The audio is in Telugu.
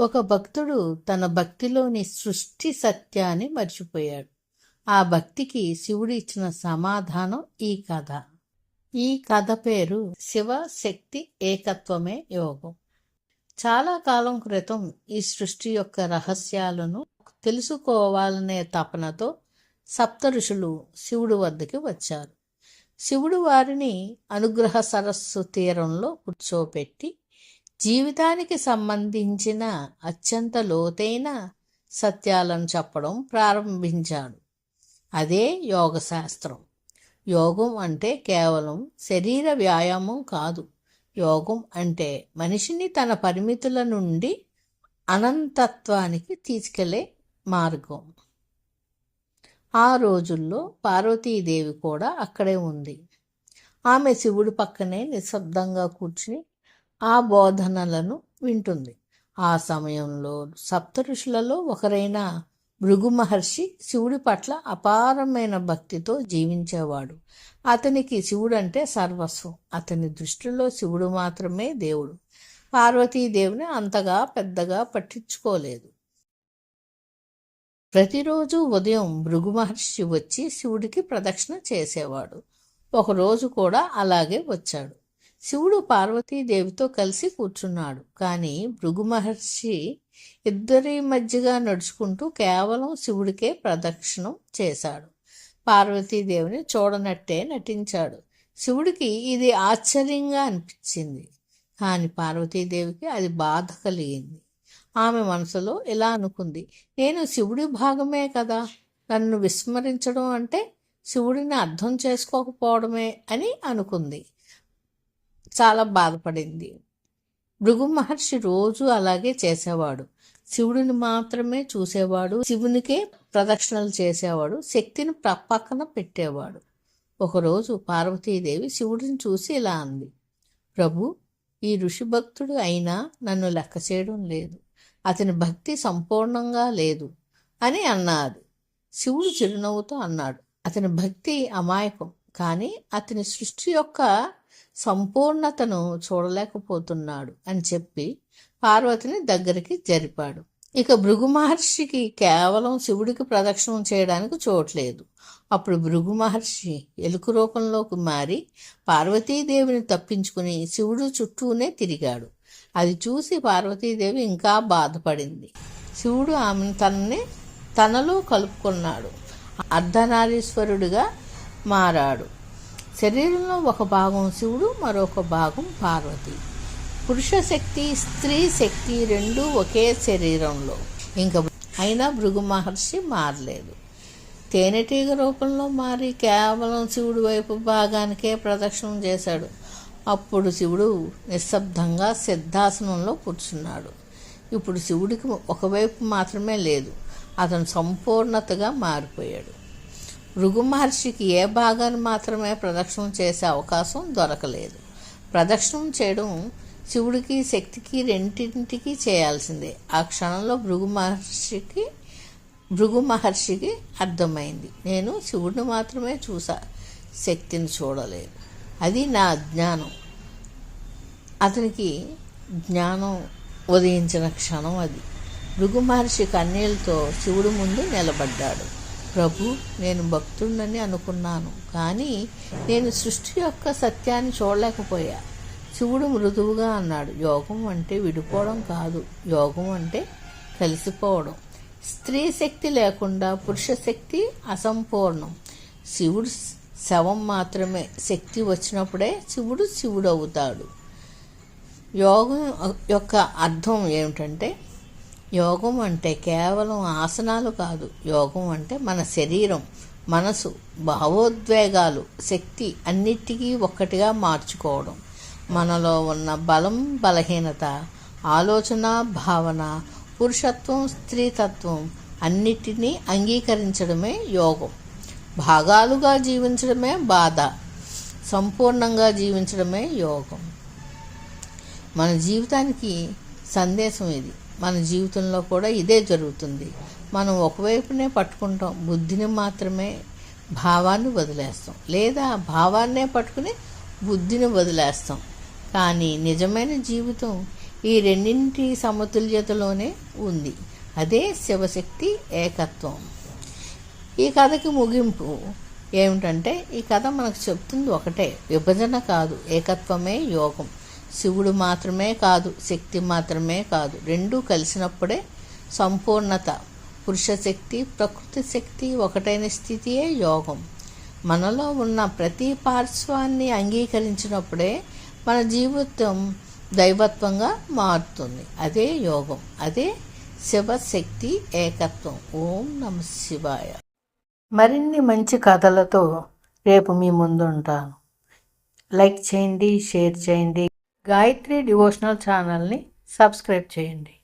ఒక భక్తుడు తన భక్తిలోని సృష్టి సత్యాన్ని మర్చిపోయాడు. ఆ భక్తికి శివుడు ఇచ్చిన సమాధానం ఈ కథ. ఈ కథ పేరు శివ శక్తి ఏకత్వమే యోగం. చాలా కాలం క్రితం ఈ సృష్టి యొక్క రహస్యాలను తెలుసుకోవాలనే తపనతో సప్త ఋషులు శివుడు వద్దకి వచ్చారు. శివుడు వారిని అనుగ్రహ సరస్సు తీరంలో కూర్చోపెట్టి జీవితానికి సంబంధించిన అత్యంత లోతైన సత్యాలను చెప్పడం ప్రారంభించాడు. అదే యోగ శాస్త్రం యోగం అంటే కేవలం శరీర వ్యాయామం కాదు. యోగం అంటే మనిషిని తన పరిమితుల నుండి అనంతత్వానికి తీసుకెళ్ళే మార్గం. ఆ రోజుల్లో పార్వతీదేవి కూడా అక్కడే ఉంది. ఆమె శివుడి పక్కనే నిశ్శబ్దంగా కూర్చుని ఆ బోధనలను వింటుంది. ఆ సమయంలో సప్త ఋషులలో ఒకరైన భృగు మహర్షి శివుడి పట్ల అపారమైన భక్తితో జీవించేవాడు. అతనికి శివుడు అంటే సర్వస్వం. అతని దృష్టిలో శివుడు మాత్రమే దేవుడు. పార్వతీదేవిని అంతగా పెద్దగా పట్టించుకోలేదు. ప్రతిరోజు ఉదయం భృగు మహర్షి వచ్చి శివుడికి ప్రదక్షిణ చేసేవాడు. ఒకరోజు కూడా అలాగే వచ్చాడు. శివుడు పార్వతీదేవితో కలిసి కూర్చున్నాడు. కానీ భృగు మహర్షి ఇద్దరి మధ్యగా నడుచుకుంటూ కేవలం శివుడికే ప్రదక్షిణం చేశాడు. పార్వతీదేవిని చూడనట్టే నటించాడు. శివుడికి ఇది ఆశ్చర్యంగా అనిపించింది. కానీ పార్వతీదేవికి అది బాధ కలిగింది. ఆమె మనసులో ఇలా అనుకుంది నేను శివుడి భాగమే కదా. నన్ను విస్మరించడం అంటే శివుడిని అర్థం చేసుకోకపోవడమే అని అనుకుంది. చాలా బాధపడింది. భృగు మహర్షి రోజు అలాగే చేసేవాడు. శివుడిని మాత్రమే చూసేవాడు. శివునికే ప్రదక్షిణలు చేసేవాడు. శక్తిని పక్కన పెట్టేవాడు. ఒకరోజు పార్వతీదేవి శివుడిని చూసి ఇలా అంది. ప్రభు ఈ ఋషి భక్తుడు అయినా నన్ను లెక్క చేయడం లేదు. అతని భక్తి సంపూర్ణంగా లేదు అని అన్నాడు. శివుడు చిరునవ్వుతో అన్నాడు. అతని భక్తి అమాయకం. కానీ అతని సృష్టి యొక్క సంపూర్ణతను చూడలేకపోతున్నాడు అని చెప్పి పార్వతిని దగ్గరికి జరిపాడు. ఇక భృగు మహర్షికి కేవలం శివుడికి ప్రదక్షిణం చేయడానికి చోట్లేదు. అప్పుడు భృగు మహర్షి ఎలుక రూపంలోకి మారి పార్వతీదేవిని తప్పించుకుని శివుడు చుట్టూనే తిరిగాడు. అది చూసి పార్వతీదేవి ఇంకా బాధపడింది. శివుడు ఆమెను తనని తనలో కలుపుకున్నాడు. అర్ధనారీశ్వరుడిగా మారాడు. శరీరంలో ఒక భాగం శివుడు మరొక భాగం పార్వతి. పురుష శక్తి స్త్రీ శక్తి రెండు ఒకే శరీరంలో. ఇంకా అయినా భృగు మహర్షి మారలేదు. తేనెటీగ రూపంలో మారి కేవలం శివుడి వైపు భాగానికే ప్రదక్షిణం చేశాడు. అప్పుడు శివుడు నిశ్శబ్దంగా సిద్ధాసనంలో కూర్చున్నాడు. ఇప్పుడు శివుడికి ఒకవైపు మాత్రమే లేదు. అతను సంపూర్ణతగా మారిపోయాడు. భృగు మహర్షికి ఏ భాగాన్ని మాత్రమే ప్రదక్షిణం చేసే అవకాశం దొరకలేదు. ప్రదక్షిణం చేయడం శివుడికి శక్తికి రెండింటికి చేయాల్సిందే. ఆ క్షణంలో భృగు మహర్షికి భృగు మహర్షికి అర్థమైంది. నేను శివుడిని మాత్రమే చూసా శక్తిని చూడలేదు. అది నా జ్ఞానం. అతనికి జ్ఞానం ఉదయించిన క్షణం అది. భృగు మహర్షి కన్నీళ్ళతో శివుడు ముందు నిలబడ్డాడు. ప్రభు నేను భక్తుడినని అనుకున్నాను. కానీ నేను సృష్టి యొక్క సత్యాన్ని చూడలేకపోయా. శివుడు మృదువుగా అన్నాడు. యోగం అంటే విడిపోవడం కాదు. యోగం అంటే కలిసిపోవడం. స్త్రీ శక్తి లేకుండా పురుష శక్తి అసంపూర్ణం. శివుడు శవం మాత్రమే. శక్తి వచ్చినప్పుడే శివుడు శివుడు అవుతాడు యోగం యొక్క అర్థం ఏమిటంటే యోగం అంటే కేవలం ఆసనాలు కాదు. యోగం అంటే మన శరీరం మనసు భావోద్వేగాలు శక్తి అన్నిటికీ ఒక్కటిగా మార్చుకోవడం. మనలో ఉన్న బలం బలహీనత ఆలోచన భావన పురుషత్వం స్త్రీతత్వం అన్నిటినీ అంగీకరించడమే యోగం. భాగాలుగా జీవించడమే బాధ సంపూర్ణంగా జీవించడమే యోగం. మన జీవితానికి సందేశం ఇది. మన జీవితంలో కూడా ఇదే జరుగుతుంది. మనం ఒకవైపునే పట్టుకుంటాం. బుద్ధిని మాత్రమే భావాన్ని వదిలేస్తాం. లేదా భావాన్నే పట్టుకుని బుద్ధిని వదిలేస్తాం. కానీ నిజమైన జీవితం ఈ రెండింటి సమతుల్యతలోనే ఉంది. అదే శివశక్తి ఏకత్వం. ఈ కథకి ముగింపు ఏమిటంటే ఈ కథ మనకు చెప్తుంది ఒకటే. విభజన కాదు ఏకత్వమే యోగం. శివుడు మాత్రమే కాదు శక్తి మాత్రమే కాదు. రెండూ కలిసినప్పుడే సంపూర్ణత పురుష శక్తి ప్రకృతి శక్తి ఒకటైన స్థితియే యోగం. మనలో ఉన్న ప్రతి పార్శ్వాన్ని అంగీకరించినప్పుడే మన జీవితం దైవత్వంగా మారుతుంది. అదే యోగం అదే శివశక్తి ఏకత్వం. ఓం నమ శివాయ. మరిన్ని మంచి కథలతో రేపు మీ ముందు ఉంటాను లైక్ చేయండి షేర్ చేయండి గాయత్రి డివోషనల్ ఛానల్ని సబ్స్క్రైబ్ చేయండి.